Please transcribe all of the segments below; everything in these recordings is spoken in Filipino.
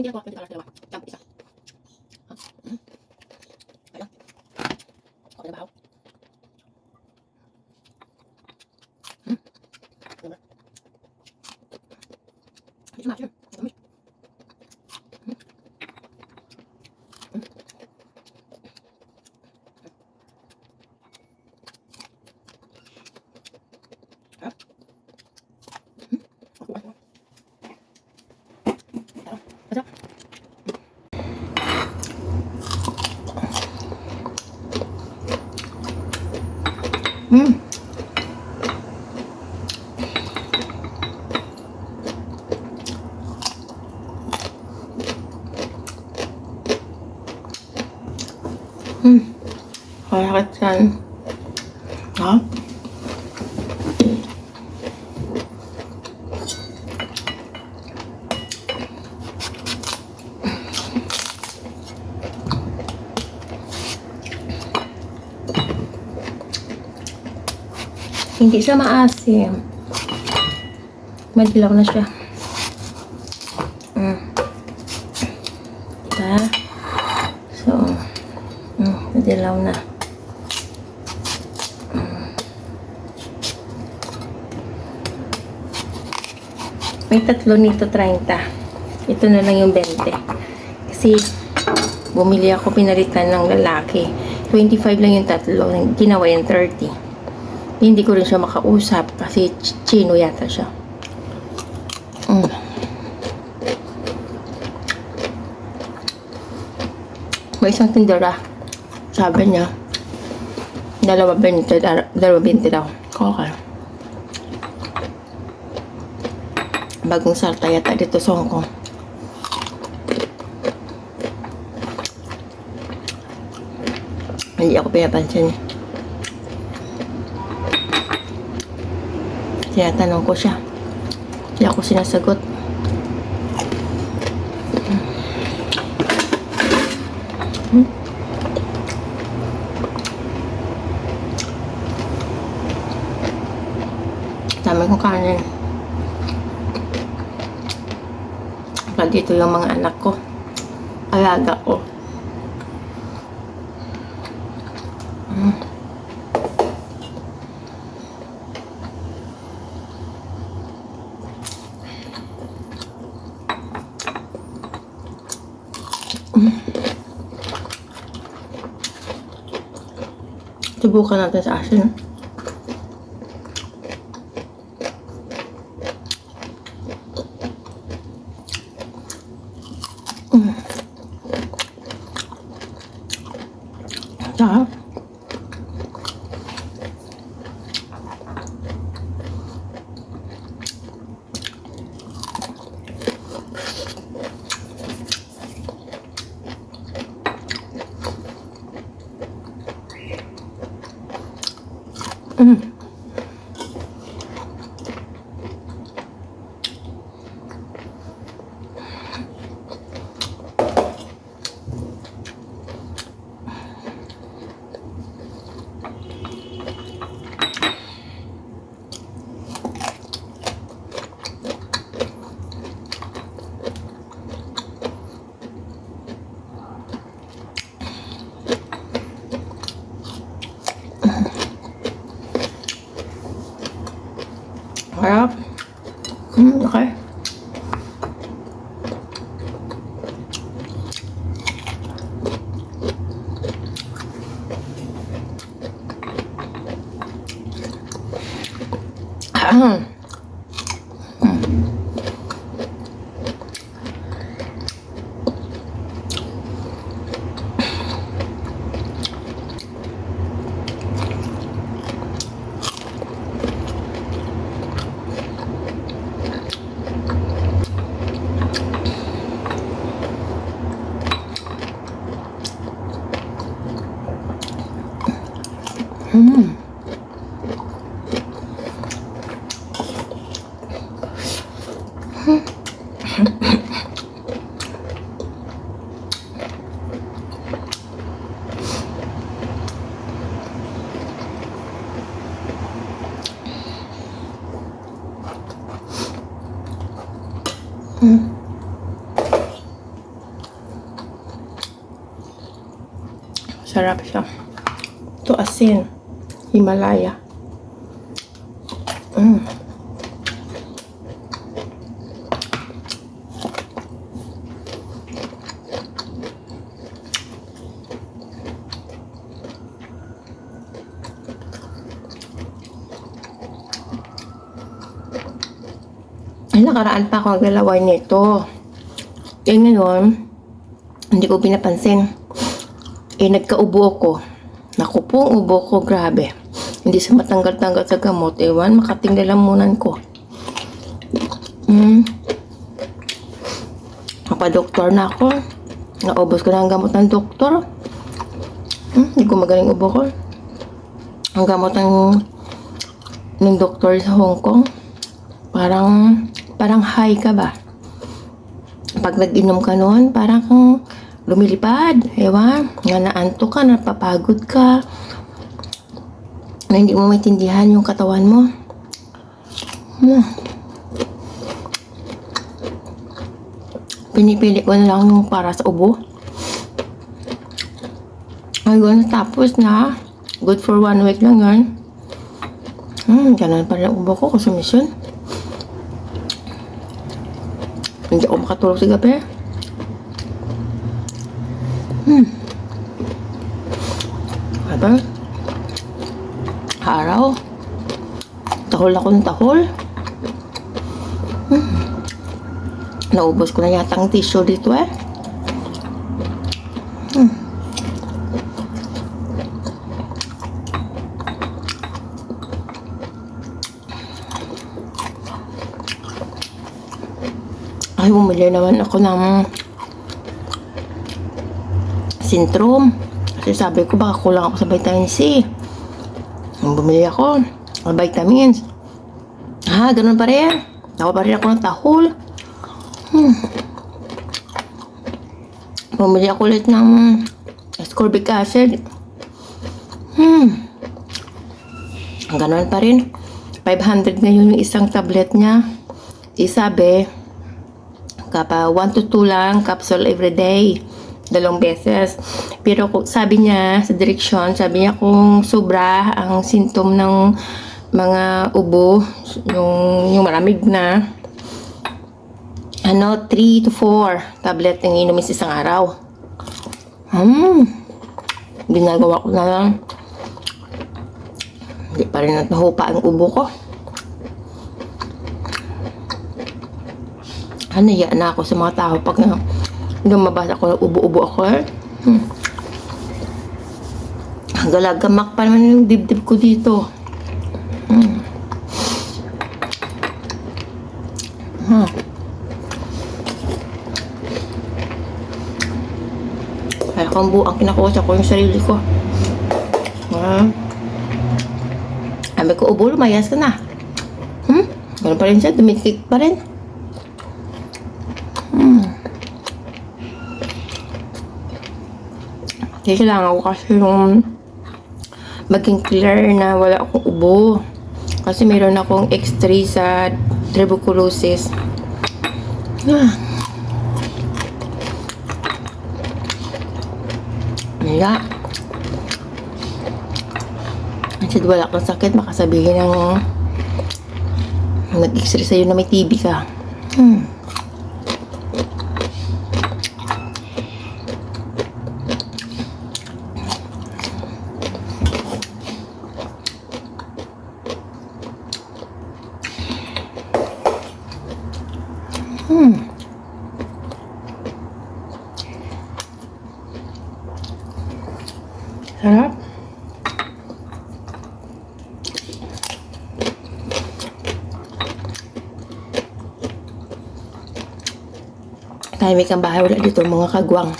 Pwede ako, pwede ka lang dalawa. Tampo isa. Ha? Hmm? Ayun. Okay na ba ako? Hmm? Ano ba? Medyo macho. Ang dami. Hmm? Hmm. Hmm. Kaya yan. Ha? Hindi siya maasim. Madilaw na siya. Mm. Diba? So, mm, madilaw na. Mm. May tatlo nito 30. Ito na lang yung 20. Kasi, bumili ako pinalitan ng lalaki. 25 lang yung tatlo. Ginawa yung 30 hindi ko rin siya makausap kasi ch- chino yata siya. Mm. May isang tindera. Sabi niya, dalawa bente, dar- dalawa bente daw. Okay. Bagong salta yata dito sa Hong Kong. Hindi ako pinapansin niya. Tinatanong ko siya. Hindi ako sinasagot. Hmm? Dami kong kanin. Saka dito yung mga anak ko. Alaga ko. Subukan natin sa asin. Mm. Sarap. Harap. Mm, okay. Hmm. Sarap siya. Ito asin. Himalaya. hmm nakaraan pa ako naglalaway nito. Eh ngayon, hindi ko pinapansin. Eh, nagkaubo ako. Naku po, ubo ko, grabe. Hindi sa matanggal-tanggal sa gamot. Ewan, makating lalamunan ko. Hmm. Napadoktor na ako. Naubos ko na ang gamot ng doktor. Hmm, hindi ko magaling ubo ko. Ang gamot ng ng doktor sa Hong Kong. Parang, parang high ka ba? Pag nag-inom ka noon, parang kang lumilipad. Ewan, nga naanto ka, napapagod ka. Na hindi mo maintindihan yung katawan mo. Hmm. Pinipili ko na lang yung para sa ubo. Ayun, tapos na. Good for one week lang yun. Hmm, ganun pa rin ang ubo ko, konsumisyon. Hindi ako makatulog sa gabi. Hmm. Aba? Araw. Tahol ako ng tahol. Hmm. Naubos ko na yata ang tissue dito eh. Hmm. Ay, bumili naman ako ng Sintrom. Kasi sabi ko baka kulang ako sa vitamin C. Bumili ako ng vitamins. Ha, ganun pa rin. Nawa pa rin ako ng tahol. Hmm. Bumili ako ulit ng ascorbic acid. Hmm. Ganun pa rin. 500 na yun yung isang tablet niya. Isabi, kapa 1 to 2 lang capsule every day dalawang beses. Pero sabi niya sa direksyon sabi niya kung sobra ang sintom ng mga ubo yung yung maramig na ano 3 to 4 tablet ang inumin sa isang araw. Hmm. Ginagawa ko na lang. Hindi pa rin nahupa ang ubo ko ano yan na ako sa mga tao pag lumabas ako, ubo-ubo ako eh. Hmm. Galagamak pa naman yung dibdib ko dito. Hmm. Hmm. Kaya kung buo ang kinakuha ko yung sarili ko. Ah. Sabi ko, ubo, lumayas ka na. Hmm? Ganun pa rin siya, dumikit pa rin. Kailangan ko kasi yung maging clear na wala akong ubo. Kasi meron akong X3 sa tuberculosis. Ah. Kaya, kasi wala kang sakit, makasabihin ng nag-x-ray sa'yo na may TB ka. Hmm. Sarap. Tahimik ang bahay. Wala dito mga kagwang.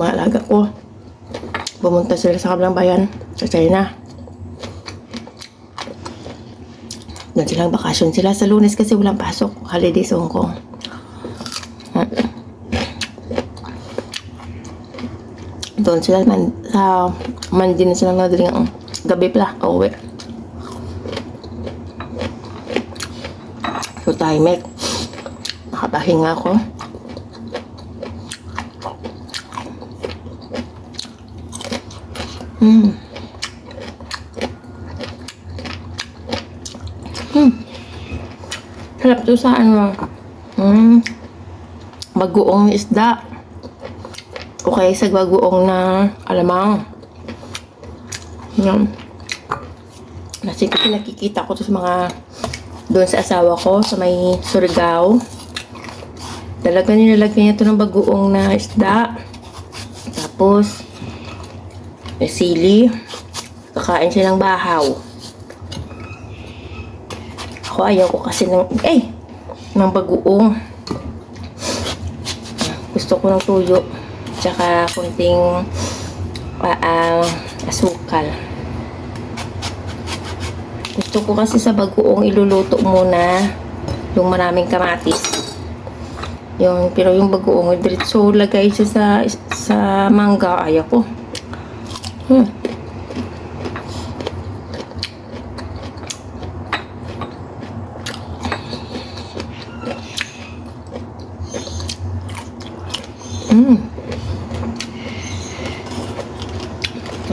Mga alaga ko. Pumunta sila sa kabilang bayan. Sa China. Doon silang bakasyon sila sa lunes kasi walang pasok. Holiday sa Hong Kong. Doon sila man, sa Monday na silang nadaling gabi pala. Uuwi. So, tahimik. Nakapahinga ako. Mm. Mm. Sarap to sa ano. Mm. Bagoong isda. Okay, sa bagoong na alamang. Yan. Kasi kasi nakikita ko to sa mga doon sa asawa ko sa may Surigao. Talaga nilalagyan niya to ng bagoong na isda. Tapos, may sili. Kakain siya ng bahaw. Ako ayaw ko kasi ng, eh, ng bagoong. Gusto ko ng tuyo. Tsaka kunting ah, ah, asukal. Gusto ko kasi sa bagoong iluluto muna yung maraming kamatis. Yung, pero yung bagoong, diretso lagay siya sa, sa mangga, ayaw ko. Hmm.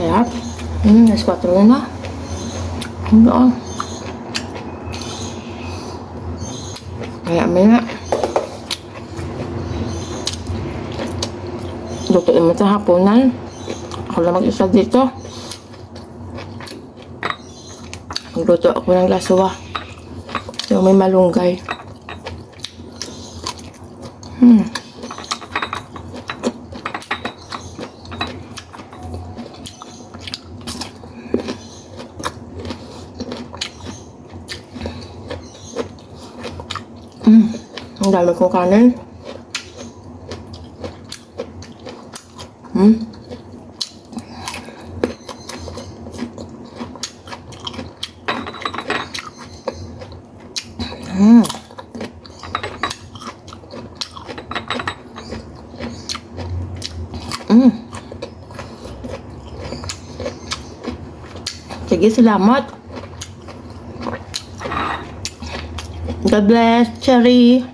Kaya, mm, alas 4 na. Ano ah. Kaya may nga. Lutuin sa hapunan. Ako lang mag-isa dito. Magluto ako ng lasawa. So, may malunggay. Hmm. Mm. Ang dami kong kanin. Mm. Mm. Mm. Sige, salamat. God bless, Cherry.